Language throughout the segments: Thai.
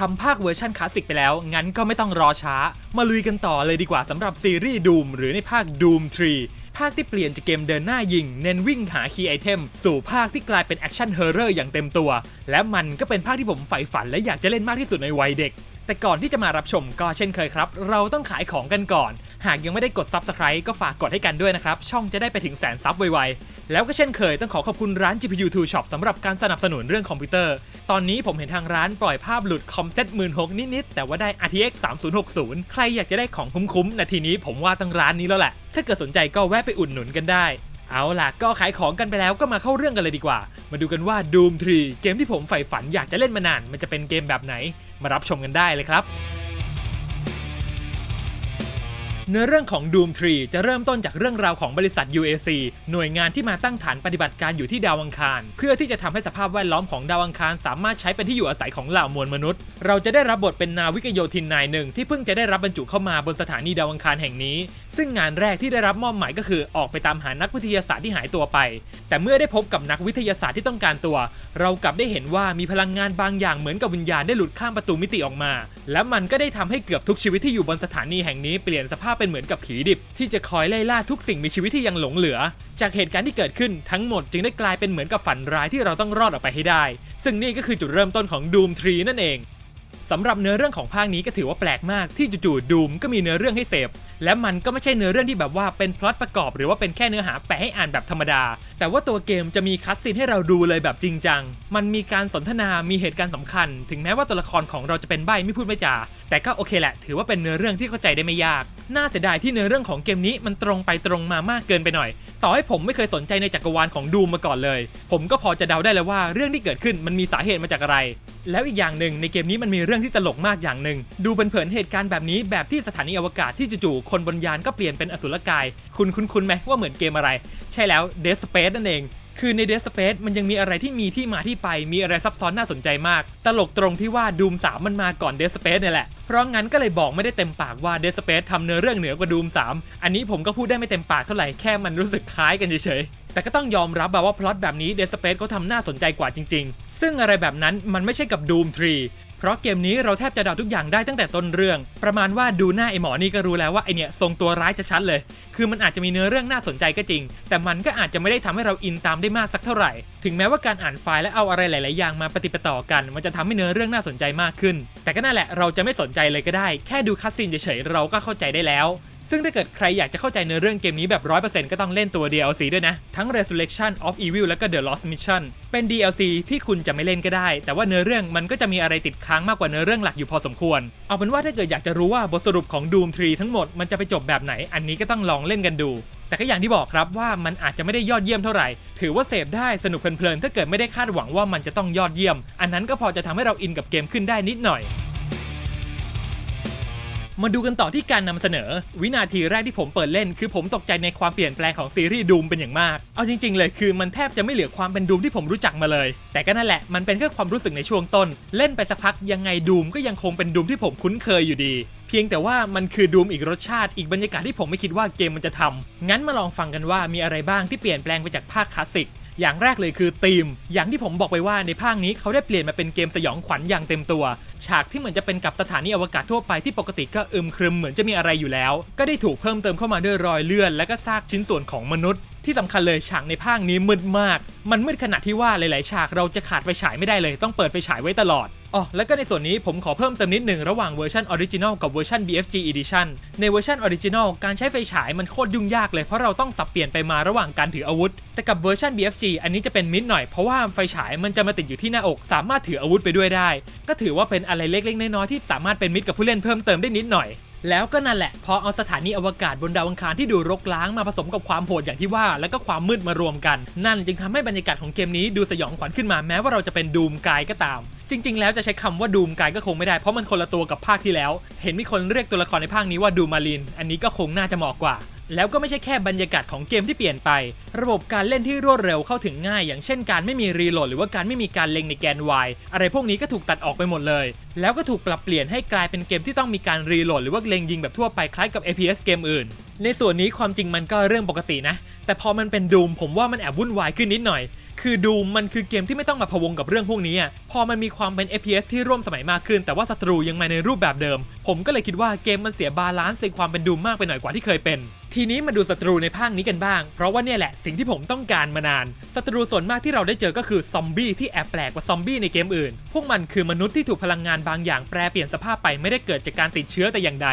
ทำภาคเวอร์ชันคลาสสิกไปแล้ว งั้นก็ไม่ต้องรอช้า มาลุยกันต่อเลยดีกว่าสำหรับซีรีส์ Doom หรือในภาค Doom 3 ภาคที่เปลี่ยนจากเกมเดินหน้ายิง เน้นวิ่งหาคีย์ไอเทมสู่ภาคที่กลายเป็นแอคชั่นเฮอร์เรอร์อย่างเต็มตัว และมันก็เป็นภาคที่ผมใฝ่ฝันและอยากจะเล่นมากที่สุดในวัยเด็กแต่ก่อนที่จะมารับชมก็เช่นเคยครับ เราต้องขายของกันก่อน หากยังไม่ได้กด Subscribe ก็ฝากกดให้กันด้วยนะครับ ช่องจะได้ไปถึงแสนซับไวๆ แล้วก็เช่นเคยต้องขอขอบคุณร้าน GPU 2 Shop สำหรับการสนับสนุนเรื่องคอมพิวเตอร์ ตอนนี้ผมเห็นทางร้านปล่อยภาพหลุดคอมเซ็ต1 6นิดๆ แต่ว่าได้ RTX 3060 ใครอยากจะได้ของคุ้มๆนาทีนี้ผมว่าตั้งร้านนี้แล้วแหละ ถ้าเกิดสนใจก็แวะไปอุดหนุนกันได้เอาล่ะ ก็ขายของกันไปแล้วก็มาเข้าเรื่องกันเลยดีกว่า มาดูกันว่า Doom 3 เกมที่ผมใฝ่ฝันอยากจะเล่นมานาน มันจะเป็นเกมแบบไหน มารับชมกันได้เลยครับ เนื้อเรื่องของ Doom 3 จะเริ่มต้นจากเรื่องราวของบริษัท UAC หน่วยงานที่มาตั้งฐานปฏิบัติการอยู่ที่ดาวอังคาร เพื่อที่จะทำให้สภาพแวดล้อมของดาวอังคาร สามารถใช้เป็นที่อยู่อาศัยของเหล่ามวลมนุษย์ เราจะได้รับบทเป็นนาวิกโยธินนายหนึ่งที่เพิ่งจะได้รับบรรจุเข้ามาบนสถานีดาวอังคารแห่งนี้ ซึ่งงานแรกที่ได้รับมอบหมายก็คือออกไปตามหานักวิทยาศาสตร์ที่หายตัวไป แต่เมื่อได้พบกับนักวิทยาศาสตร์ที่ต้องการตัว เรากลับได้เห็นว่ามีพลังงานบางอย่างเหมือนกับวิญญาณได้หลุดข้ามประตูมิติออกมา และมันก็ได้ทำให้เกือบทุกชีวิตที่อยู่บนสถานีแห่งนี้เปลี่ยนสภาพเป็นเหมือนกับผีดิบ ที่จะคอยไล่ล่าทุกสิ่งมีชีวิตที่ยังหลงเหลือ จากเหตุการณ์ที่เกิดขึ้นทั้งหมดจึงได้กลายเป็นเหมือนกับฝันร้ายที่เราต้องรอดออกไปให้ได้ ซึ่งนี่ก็คือจุดเริ่มต้นของ Doom 3 นั่นเอง สำหรับเนื้อเรื่องของภาคนี้ก็ถือว่าแปลกมากที่จู่ๆดูมก็มีเนื้อเรื่องให้เสพ และมันก็ไม่ใช่เนื้อเรื่องที่แบบว่าเป็นพล็อตประกอบ หรือว่าเป็นแค่เนื้อหาแปะให้อ่านแบบธรรมดา แต่ว่าตัวเกมจะมีคัสซีนให้เราดูเลยแบบจริงจัง มันมีการสนทนา มีเหตุการณ์สำคัญ ถึงแม้ว่าตัวละครของเราจะเป็นใบ้ไม่พูดไม่จา แต่ก็โอเคแหละ ถือว่าเป็นเนื้อเรื่องที่เข้าใจได้ไม่ยาก น่าเสียดายที่เนื้อเรื่องของเกมนี้มันตรงไปตรงมามากเกินไปหน่อย ต่อให้ผมไม่เคยสนใจในจักรวาลของดูมมาก่อนเลย ผมก็พอจะเดาได้แล้วว่าเรื่องที่เกิดขึ้นมันมีสาเหตุมาจากอะไร แล้วอีกอย่างหนึ่งในเกมนี้มันมีเรื่องที่ตลกมากอย่างหนึ่งดูเผินๆเหตุการณ์แบบนี้แบบที่สถานีอวกาศที่จู่ๆคนบนยานก็เปลี่ยนเป็นอสุรกาย คุณคุ้นๆไหมว่าเหมือนเกมอะไร ใช่แล้ว Dead Space นั่นเองคือใน Dead Space มันยังมีอะไรที่มีที่มาที่ไปมีอะไรซับซ้อนน่าสนใจมาก ตลกตรงที่ว่า Doom 3 มันมาก่อน Dead Space เนี่ยแหละ เพราะงั้นก็เลยบอกไม่ได้เต็มปากว่า Dead Space ทำเนื้อเรื่องเหนือกว่า Doom 3 อันนี้ผมก็พูดได้ไม่เต็มปากเท่าไหร่แค่มันรู้สึกคล้ายกันเฉยๆ แต่ก็ต้องยอมรับแบบว่าพล็อตแบบนี้ Dead Space เขาทำน่าสนใจกว่าจริงๆ ซึ่งอะไรแบบนั้นมันไม่ใช่กับ Doom 3 เพราะเกมนี้เราแทบจะเดาทุกอย่างได้ตั้งแต่ต้นเรื่อง ประมาณว่าดูหน้าไอหมอนี่ก็รู้แล้วว่าไอเนี่ยทรงตัวร้ายจะชัดเลย คือมันอาจจะมีเนื้อเรื่องน่าสนใจก็จริง แต่มันก็อาจจะไม่ได้ทำให้เราอินตามได้มากสักเท่าไหร่ ถึงแม้ว่าการอ่านไฟล์และเอาอะไรหลาย ๆ อย่างมาปฏิปต่อกัน มันจะทำให้เนื้อเรื่องน่าสนใจมากขึ้น แต่ก็นั่นแหละเราจะไม่สนใจเลยก็ได้ แค่ดูคัสซีนเฉย ๆ เราก็เข้าใจได้แล้ว ซึ่งถ้าเกิดใครอยากจะเข้าใจเนื้อเรื่องเกมนี้แบบ 100%ก็ต้องเล่นตัว DLC ด้วยนะ ทั้ง Resurrection of Evil และก็ The Lost Mission เป็น DLC ที่คุณจะไม่เล่นก็ได้ แต่ว่าเนื้อเรื่องมันก็จะมีอะไรติดค้างมากกว่าเนื้อเรื่องหลักอยู่พอสมควร เอาเป็นว่าถ้าเกิดอยากจะรู้ว่าบทสรุปของ Doom 3 ทั้งหมดมันจะไปจบแบบไหน อันนี้ก็ต้องลองเล่นกันดู แต่ก็อย่างที่บอกครับว่ามันอาจจะไม่ได้ยอดเยี่ยมเท่าไหร่ ถือว่าเสพได้สนุกเพลินๆถ้าเกิดไม่ได้คาดหวังว่ามันจะต้องยอดเยี่ยม อันนั้นก็พอจะทำให้เราอินกับเกมขึ้นได้นิดหน่อย มาดูกันต่อที่การนำเสนอ วินาทีแรกที่ผมเปิดเล่น คือผมตกใจในความเปลี่ยนแปลงของซีรีส์ดูมเป็นอย่างมาก เอาจริง ๆ เลยคือมันแทบจะไม่เหลือความเป็นดูมที่ผมรู้จักมาเลย แต่ก็นั่นแหละมันเป็นแค่ความรู้สึกในช่วงต้น เล่นไปสักพักยังไงดูมก็ยังคงเป็นดูมที่ผมคุ้นเคยอยู่ดีเพียงแต่ว่ามันคือดูมอีกรสชาติอีกบรรยากาศที่ผมไม่คิดว่าเกมมันจะทำงั้นมาลองฟังกันว่ามีอะไรบ้างที่เปลี่ยนแปลงไปจากภาคคลาสสิก อย่างแรกเลยคือธีม อย่างที่ผมบอกไปว่าในภาคนี้เขาได้เปลี่ยนมาเป็นเกมสยองขวัญอย่างเต็มตัว ฉากที่เหมือนจะเป็นกับสถานีอวกาศทั่วไปที่ปกติก็อึมครึมเหมือนจะมีอะไรอยู่แล้ว ก็ได้ถูกเพิ่มเติมเข้ามาด้วยรอยเลื่อนและก็ซากชิ้นส่วนของมนุษย์ ที่สำคัญเลยฉากในภาคนี้มืดมาก มันมืดขนาดที่ว่าหลาย ๆ ฉากเราจะขาดไฟฉายไม่ได้เลย ต้องเปิดไฟฉายไว้ตลอด อ๋อแล้วก็ในส่วนนี้ผมขอเพิ่มเติมนิดหนึ่งระหว่างเวอร์ชันออริจินอลกับเวอร์ชัน BFG Edition ในเวอร์ชันออริจินอลการใช้ไฟฉายมันโคตรยุ่งยากเลยเพราะเราต้องสับเปลี่ยนไปมาระหว่างการถืออาวุธ แต่กับเวอร์ชัน BFG อันนี้จะเป็นมิดหน่อยเพราะว่าไฟฉายมันจะมาติดอยู่ที่หน้าอก สามารถถืออาวุธไปด้วยได้ ก็ถือว่าเป็นอะไรเล็กๆน้อยๆที่สามารถเป็นมิดกับผู้เล่นเพิ่มเติมได้นิดหน่อย แล้วก็นั่นแหละ พอเอาสถานีอวกาศบนดาวอังคารที่ดูรกร้างมาผสมกับความโหดอย่างที่ว่า แล้วก็ความมืดมารวมกัน นั่นจึงทำให้บรรยากาศของเกมนี้ดูสยองขวัญขึ้นมาแม้ว่าเราจะเป็นดูมกายก็ตาม จริง ๆ แล้วจะใช้คำว่าดูมกายก็คงไม่ได้เพราะมันคนละตัวกับภาคที่แล้ว เห็นมีคนเรียกตัวละครในภาคนี้ว่าดูมาลิน อันนี้ก็คงน่าจะเหมาะกว่า แล้วก็ไม่ใช่แค่บรรยากาศของเกมที่เปลี่ยนไป ระบบการเล่นที่รวดเร็วเข้าถึงง่าย อย่างเช่นการไม่มีรีโหลดหรือว่าการไม่มีการเล็งในแกน Y อะไรพวกนี้ก็ถูกตัดออกไปหมดเลย แล้วก็ถูกปรับเปลี่ยนให้กลายเป็นเกมที่ต้องมีการรีโหลดหรือว่าเล็งยิงแบบทั่วไปคล้ายกับ FPS เกมอื่น ในส่วนนี้ความจริงมันก็เรื่องปกตินะ แต่พอมันเป็นดูมผมว่ามันแอบวุ่นวายขึ้นนิดหน่อย คือดูมมันคือเกมที่ไม่ต้องมาพะวงกับเรื่องพวกนี้อะพอมันมีความเป็น FPS ที่ร่วมสมัยมากขึ้น แต่ว่าศัตรูยังมาในรูปแบบเดิม ผมก็เลยคิดว่าเกมมันเสียบาลานซ์ในความเป็นดูมมากไปหน่อยกว่าที่เคยเป็นทีนี้มาดูศัตรูในภาคนี้กันบ้าง เพราะว่าเนี่ยแหละสิ่งที่ผมต้องการมานาน ศัตรูส่วนมากที่เราได้เจอก็คือซอมบี้ที่แอบแปลกกว่าซอมบี้ในเกมอื่น พวกมันคือมนุษย์ที่ถูกพลังงานบางอย่างแปรเปลี่ยนสภาพไปไม่ได้เกิดจากการติดเชื้อแต่อย่างใด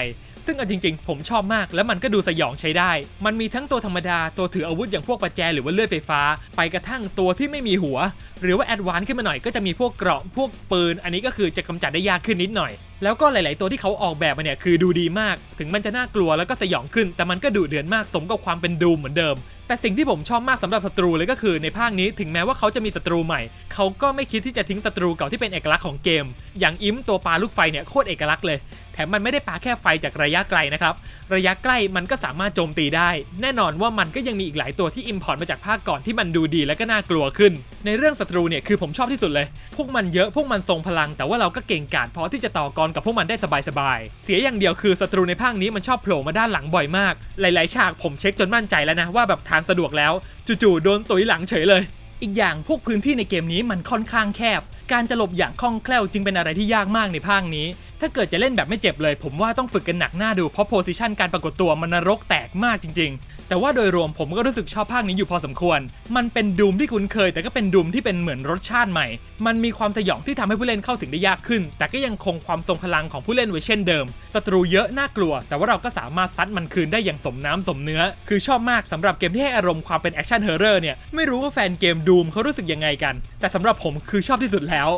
ซึ่งเอาจริงๆ ผมชอบมากและมันก็ดูสยองใช้ได้ มันมีทั้งตัวธรรมดาตัวถืออาวุธอย่างพวกประแจหรือว่าเลื่อยไฟฟ้า ไปกระทั่งตัวที่ไม่มีหัว หรือว่าแอดวานซ์ขึ้นมาหน่อยก็จะมีพวกเกราะพวกปืน อันนี้ก็คือจะกำจัดได้ยากขึ้นนิดหน่อย แล้วก็หลาย ๆ ตัวที่เขาออกแบบมาเนี่ยคือดูดีมาก ถึงมันจะน่ากลัวแล้วก็สยองขึ้น แต่มันก็ดุเดือดมากสมกับความเป็นดูมเหมือนเดิม แต่สิ่งที่ผมชอบมากสำหรับศัตรูเลยก็คือในภาคนี้ถึงแม้ว่าเขาจะมีศัตรูใหม่ เขาก็ไม่คิดที่จะทิ้งศัตรูเก่าที่เป็นเอกลักษณ์ของเกม อย่างอิมตัวปลาลูกไฟเนี่ยโคตรเอกลักษณ์เลย แถมมันไม่ได้ปาแค่ไฟจากระยะไกลนะครับ ระยะใกล้มันก็สามารถโจมตีได้ แน่นอนว่ามันก็ยังมีอีกหลายตัวที่อิมพอร์ตมาจากภาคก่อนที่มันดูดีและก็น่ากลัวขึ้น ในเรื่องศัตรูเนี่ยคือผมชอบที่สุดเลย พวกมันเยอะพวกมันทรงพลัง แต่ว่าเราก็เก่งกาจพอที่จะต่อกรกับพวกมันได้สบายๆ เสียอย่างเดียวคือศัตรูในภาคนี้มันชอบโผล่มาด้านหลังบ่อยมาก หลายๆ ฉากผมเช็คจนมั่นใจแล้วนะว่าแบบทางสะดวกแล้ว จู่ๆโดนตุยหลังเฉยเลย อีกอย่างพวกพื้นที่ในเกมนี้มันค่อนข้างแคบ การจะหลบอย่างคล่องแคล่วจึงเป็นอะไรที่ยากมากในภาคนี้ ถ้าเกิดจะเล่นแบบไม่เจ็บเลย ผมว่าต้องฝึกกันหนักหน้าดูเพราะโพซิชันการปรากฏตัวมันนรกแตกมากจริงๆ แต่ว่าโดยรวมผมก็รู้สึกชอบภาคนี้อยู่พอสมควร มันเป็นดูมที่คุ้นเคย แต่ก็เป็นดูมที่เป็นเหมือนรสชาติใหม่ มันมีความสยองที่ทำให้ผู้เล่นเข้าถึงได้ยากขึ้น แต่ก็ยังคงความทรงพลังของผู้เล่นไว้เช่นเดิม ศัตรูเยอะน่ากลัว แต่ว่าเราก็สามารถซัดมันคืนได้อย่างสมน้ำสมเนื้อ คือชอบมากสำหรับเกมที่ให้อารมณ์ความเป็นแอคชั่นเฮอร์เรอร์เนี่ย ไม่รู้ว่าแฟนเกมดูมเขารู้สึกยังไงกัน แต่สำหรับผมคือชอบที่สุดแล้ว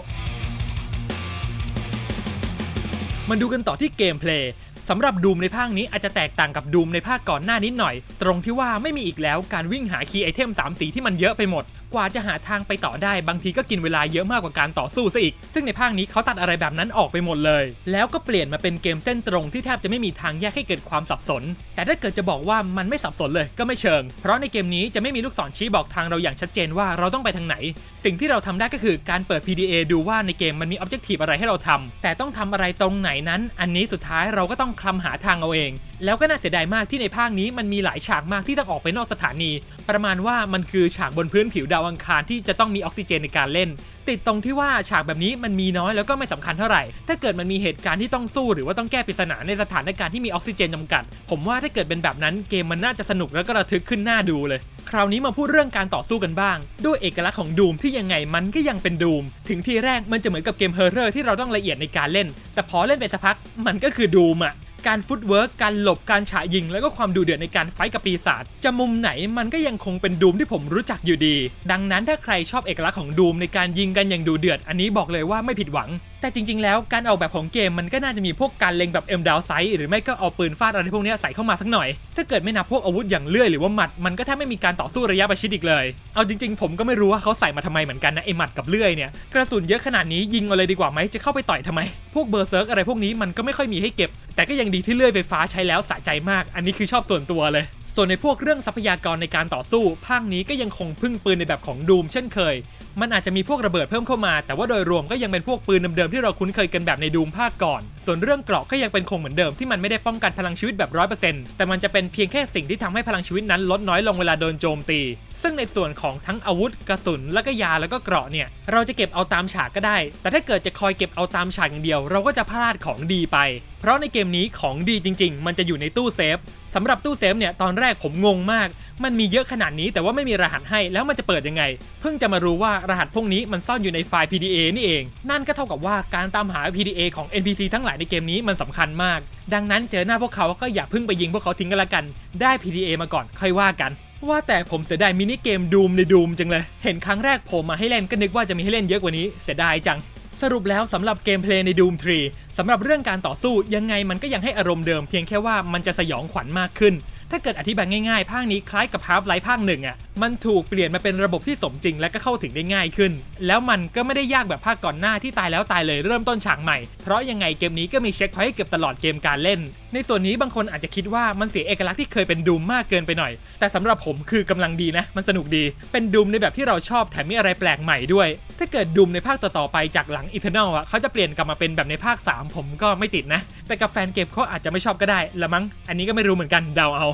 มาดูกันต่อที่เกมเพลย์ สำหรับดูมในภาคนี้อาจจะแตกต่างกับดูมในภาคก่อนหน้านิดหน่อย ตรงที่ว่าไม่มีอีกแล้วการวิ่งหาคีย์ไอเทม3สีที่มันเยอะไปหมด กว่าจะหาทางไปต่อได้บางทีก็กินเวลาเยอะมากกว่าการต่อสู้ซะอีก ซึ่งในภาคนี้เขาตัดอะไรแบบนั้นออกไปหมดเลย แล้วก็เปลี่ยนมาเป็นเกมเส้นตรงที่แทบจะไม่มีทางแยกให้เกิดความสับสน แต่ถ้าเกิดจะบอกว่ามันไม่สับสนเลยก็ไม่เชิง เพราะในเกมนี้จะไม่มีลูกศรชี้บอกทางเราอย่างชัดเจนว่าเราต้องไปทางไหน สิ่งที่เราทำได้ก็คือการเปิด PDA ดูว่าในเกมมันมี Objective อะไรให้เราทำแต่ต้องทำอะไรตรงไหนนั้น อันนี้สุดท้ายเราก็ต้องคลำหาทางเอาเอง แล้วก็น่าเสียดายมากที่ในภาคนี้มันมีหลายฉากมากที่ต้องออกไปนอกสถานี ประมาณว่ามันคือฉากบนพื้นผิวดาวอังคารที่จะต้องมีออกซิเจนในการเล่น ติดตรงที่ว่าฉากแบบนี้มันมีน้อยแล้วก็ไม่สำคัญเท่าไหร่ ถ้าเกิดมันมีเหตุการณ์ที่ต้องสู้หรือว่าต้องแก้ปริศนาในสถานการณ์ที่มีออกซิเจนจำกัด ผมว่าถ้าเกิดเป็นแบบนั้นเกมมันน่าจะสนุกแล้วก็ระทึกขึ้นหน้าดูเลย คราวนี้มาพูดเรื่องการต่อสู้กันบ้าง ด้วยเอกลักษณ์ของดูมที่ยังไงมันก็ยังเป็นดูมถึงที่แรกมันจะเหมือนกับเกมเฮอร์เรอร์ที่เราต้องละเอียดในการเล่น แต่พอเล่นไปสักพักมันก็คือดูมอะ การฟุตเวิร์กการหลบการฉะยิง แล้วก็ความดูเดือดในการไฟกับปีศาจจะมุมไหนมันก็ยังคงเป็นดูมที่ผมรู้จักอยู่ดี ดังนั้นถ้าใครชอบเอกลักษณ์ของดูมในการยิงกันอย่างดูเดือด อันนี้บอกเลยว่าไม่ผิดหวัง แต่จริงๆ แล้วการออกแบบของเกมมันก็น่าจะมีพวกการเล็งแบบเอ็มดาวไซหรือไม่ก็เอาปืนฟาดอะไรพวกนี้ใส่เข้ามาสักหน่อย ถ้าเกิดไม่นับพวกอาวุธอย่างเลื่อยหรือว่าหมัดมันก็แทบไม่มีการต่อสู้ระยะประชิดอีกเลย เอาจริงๆ ผมก็ไม่รู้ว่าเขาใส่มาทำไมเหมือนกันนะไอหมัดกับเลื่อยเนี่ยกระสุนเยอะขนาดนี้ยิงเอาเลยดีกว่าไหมจะเข้าไปต่อยทำไม พวกเบอร์เซิร์กอะไรพวกนี้มันก็ไม่ค่อยมีให้เก็บ แต่ก็ยังดีที่เลื่อยไฟฟ้าใช้แล้วสะใจมาก อันนี้คือชอบส่วนตัวเลยส่วนในพวกเรื่องทรัพยากรในการต่อสู้ ภาคนี้ก็ยังคงพึ่งปืนในแบบของดูมเช่นเคย มันอาจจะมีพวกระเบิดเพิ่มเข้ามา แต่ว่าโดยรวมก็ยังเป็นพวกปืนเดิมๆที่เราคุ้นเคยกันแบบในดูมภาคก่อน ส่วนเรื่องเกราะก็ยังเป็นคงเหมือนเดิมที่มันไม่ได้ป้องกันพลังชีวิตแบบร้อยเปอร์เซ็นต์แต่มันจะเป็นเพียงแค่สิ่งที่ทำให้พลังชีวิตนั้นลดน้อยลงเวลาโดนโจมตีซึ่งในส่วนของทั้งอาวุธกระสุนและก็ยาแล้วก็เกราะเนี่ย เราจะเก็บเอาตามฉากก็ได้ แต่ถ้าเกิดจะคอยเก็บเอาตามฉากอย่างเดียว เราก็จะพลาดของดีไป เพราะในเกมนี้ของดีจริง ๆ มันจะอยู่ในตู้เซฟ สำหรับตู้เซฟเนี่ยตอนแรกผมงงมาก มันมีเยอะขนาดนี้แต่ว่าไม่มีรหัสให้แล้วมันจะเปิดยังไง เพิ่งจะมารู้ว่ารหัสพวกนี้มันซ่อนอยู่ในไฟล์ PDA นี่เอง นั่นก็เท่ากับว่าการตามหา PDA ของ NPC ทั้งหลายในเกมนี้มันสำคัญมาก ดังนั้นเจอหน้าพวกเขาก็อย่าเพิ่งไปยิงพวกเขาทิ้งกันละกัน ได้ PDA มาก่อนค่อยว่ากันว่าแต่ผมเสียดายมินิเกมดูมในดูมจังเลย เห็นครั้งแรกผมมาให้เล่นก็นึกว่าจะมีให้เล่นเยอะกว่านี้เสียดายจัง สรุปแล้วสำหรับเกมเพลย์ใน Doom 3สำหรับเรื่องการต่อสู้ยังไงมันก็ยังให้อารมณ์เดิมเพียงแค่ว่ามันจะสยองขวัญมากขึ้น ถ้าเกิดอธิบายง่ายๆ ภาคนี้คล้ายกับ Half Life ภาคหนึ่งอะ มันถูกเปลี่ยนมาเป็นระบบที่สมจริงและก็เข้าถึงได้ง่ายขึ้น แล้วมันก็ไม่ได้ยากแบบภาคก่อนหน้าที่ตายแล้วตายเลยเริ่มต้นฉากใหม่ เพราะยังไงเกมนี้ก็มีเช็คพอยต์ให้เกือบตลอดเกมการเล่น ในส่วนนี้บางคนอาจจะคิดว่ามันเสียเอกลักษณ์ที่เคยเป็นดูมมากเกินไปหน่อย แต่สำหรับผมคือกำลังดีนะ มันสนุกดี เป็นดูมในแบบที่เราชอบแถมมีอะไรแปลกใหม่ด้วย ถ้าเกิดดูมในภาคต่อๆไปจากหลังอีเทอร์นอะเขาจะเปลี่ยนกลับมาเป็นแบบในภาค 3 ผมก็ไม่ติดนะ แต่กับแฟนเกมเขาอาจจะไม่ชอบก็ได้ละมั้ง อันนี้ก็ไม่รู้เหมือนกันเดาเอา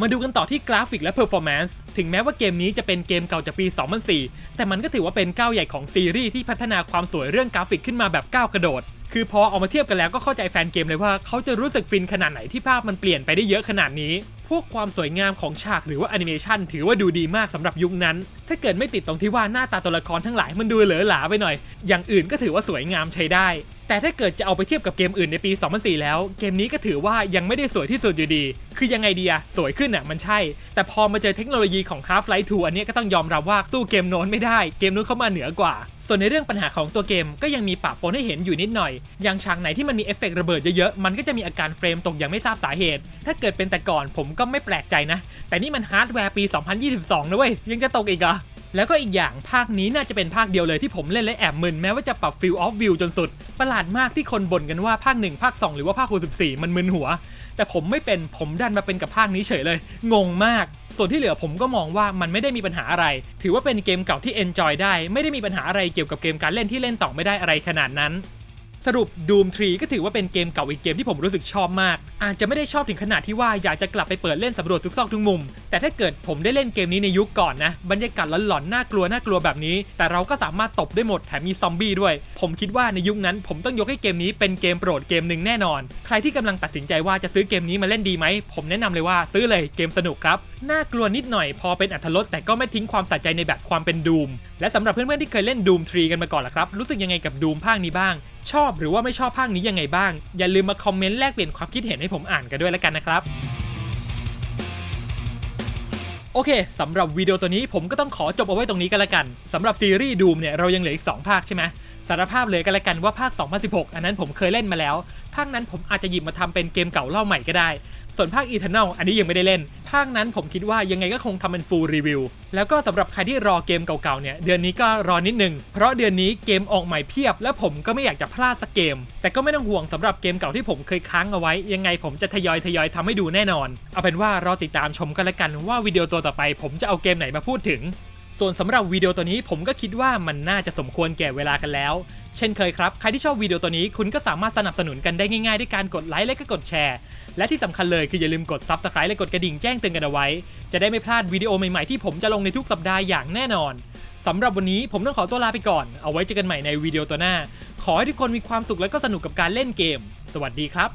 มาดูกันต่อที่กราฟิกและเพอร์ฟอร์แมนซ์ถึงแม้ว่าเกมนี้จะเป็นเกมเก่าจากปี 2004 แต่มันก็ถือว่าเป็นก้าวใหญ่ของซีรีส์ที่พัฒนาความสวยเรื่องกราฟิกขึ้นมาแบบก้าวกระโดด คือพอเอามาเทียบกันแล้วก็เข้าใจแฟนเกมเลยว่าเขาจะรู้สึกฟินขนาดไหนที่ภาพมันเปลี่ยนไปได้เยอะขนาดนี้ วกความสวยงามของฉากหรือว่าแอนิเมชันถือว่าดูดีมากสำหรับยุคนั้น ถ้าเกิดไม่ติดตรงที่ว่าหน้าตาตัวละครทั้งหลายมันดูเหลอหลาไปหน่อย อย่างอื่นก็ถือว่าสวยงามใช้ได้ แต่ถ้าเกิดจะเอาไปเทียบกับเกมอื่นในปี 2004 แล้ว เกมนี้ก็ถือว่ายังไม่ได้สวยที่สุดอยู่ดี คือยังไงดีอะสวยขึ้นอะมันใช่ แต่พอมาเจอเทคโนโลยีของ Half-Life 2 อันนี้ก็ต้องยอมรับว่าสู้เกมโน้นไม่ได้ เกมนู้นเข้ามาเหนือกว่า ส่วนในเรื่องปัญหาของตัวเกมก็ยังมีปะปนให้เห็นอยู่นิดหน่อย อย่างฉากไหนที่มันมีเอฟเฟกต์ระเบิดเยอะๆ มันก็จะมีอาการเฟรมตกอย่างไม่ทราบสาเหตุ ถ้าเกิดเป็นแต่ก่อนผมก็ไม่แปลกใจนะ แต่นี่มันฮาร์ดแวร์ปี 2022นะเว้ย ยังจะตกอีกเหรอ แล้วก็อีกอย่างภาคนี้น่าจะเป็นภาคเดียวเลยที่ผมเล่นและแอบมึนแม้ว่าจะปรับฟิลออฟวิวจนสุด ประหลาดมากที่คนบ่นกันว่าภาค 1 ภาค 2 หรือว่าภาค64มันมึนหัว แต่ผมไม่เป็นผมดันมาเป็นกับภาคนี้เฉยเลย งงมาก ส่วนที่เหลือผมก็มองว่ามันไม่ได้มีปัญหาอะไร ถือว่าเป็นเกมเก่าที่เอนจอยได้ ไม่ได้มีปัญหาอะไรเกี่ยวกับเกมการเล่นที่เล่นต่อไม่ได้อะไรขนาดนั้น สรุป Doom 3 ก็ถือว่าเป็นเกมเก่าอีกเกมที่ผมรู้สึกชอบมาก อาจจะไม่ได้ชอบถึงขนาดที่ว่าอยากจะกลับไปเปิดเล่นสำรวจทุกซอกทุกมุม แต่ถ้าเกิดผมได้เล่นเกมนี้ในยุคก่อนนะ บรรยากาศหลอนๆน่ากลัวน่ากลัวแบบนี้ แต่เราก็สามารถตบได้หมดแถมมีซอมบี้ด้วย ผมคิดว่าในยุคนั้น ผมต้องยกให้เกมนี้เป็นเกมโปรดเกมหนึ่งแน่นอน ใครที่กำลังตัดสินใจว่าจะซื้อเกมนี้มาเล่นดีไหม ผมแนะนำเลยว่าซื้อเลยเกมสนุกครับน่ากลัวนิดหน่อยพอเป็นอัธรสแต่ก็ไม่ทิ้งความสะใจในแบบความเป็นดูมและสำหรับเพื่อนๆที่เคยเล่น Doom 3กันมาก่อนล่ะครับรู้สึกยังไงกับ Doom ภาคนี้บ้าง ชอบหรือว่าไม่ชอบภาคนี้ยังไงบ้าง อย่าลืมมาคอมเมนต์แลกเปลี่ยนความคิดเห็นให้ผมอ่านกันด้วยแล้วกันนะครับ โอเคสำหรับวิดีโอตัวนี้ผมก็ต้องขอจบเอาไว้ตรงนี้กันละกันสำหรับซีรีส์ดูมเนี่ยเรายังเหลืออีก 2 ภาคใช่ไหมสารภาพเลยกันละกันว่าภาค 2016 อันนั้นผมเคยเล่นมาแล้ว ภาคนั้นผมอาจจะหยิบมาทำเป็นเกมเก่าเล่าใหม่ก็ได้ ส่วนภาค Eternal อันนี้ยังไม่ได้เล่น ภาคนั้นผมคิดว่ายังไงก็คงทำเป็น full review แล้วก็สำหรับใครที่รอเกมเก่าๆเนี่ย เดือนนี้ก็รอนิดนึง เพราะเดือนนี้เกมออกใหม่เพียบ และผมก็ไม่อยากจะพลาดสักเกม แต่ก็ไม่ต้องห่วงสำหรับเกมเก่าที่ผมเคยค้างเอาไว้ ยังไงผมจะทยอยทยอยทำให้ดูแน่นอน เอาเป็นว่ารอติดตามชมกันละกันว่าวิดีโอตัวต่อไป ผมจะเอาเกมไหนมาพูดถึง ส่วนสำหรับวิดีโอตัวนี้ผมก็คิดว่ามันน่าจะสมควรแก่เวลากันแล้ว เช่นเคยครับ ใครที่ชอบวิดีโอตัวนี้คุณก็สามารถสนับสนุนกันได้ง่ายๆ ด้วยการกดไลค์และก็กดแชร์ และที่สำคัญเลยคืออย่าลืมกด Subscribe และกดกระดิ่งแจ้งเตือนกันเอาไว้ จะได้ไม่พลาดวิดีโอใหม่ๆที่ผมจะลงในทุกสัปดาห์อย่างแน่นอนสำหรับวันนี้ผมต้องขอตัวลาไปก่อน เอาไว้เจอกันใหม่ในวิดีโอตัวหน้า ขอให้ทุกคนมีความสุขและก็สนุกกับการเล่นเกม สวัสดีครับ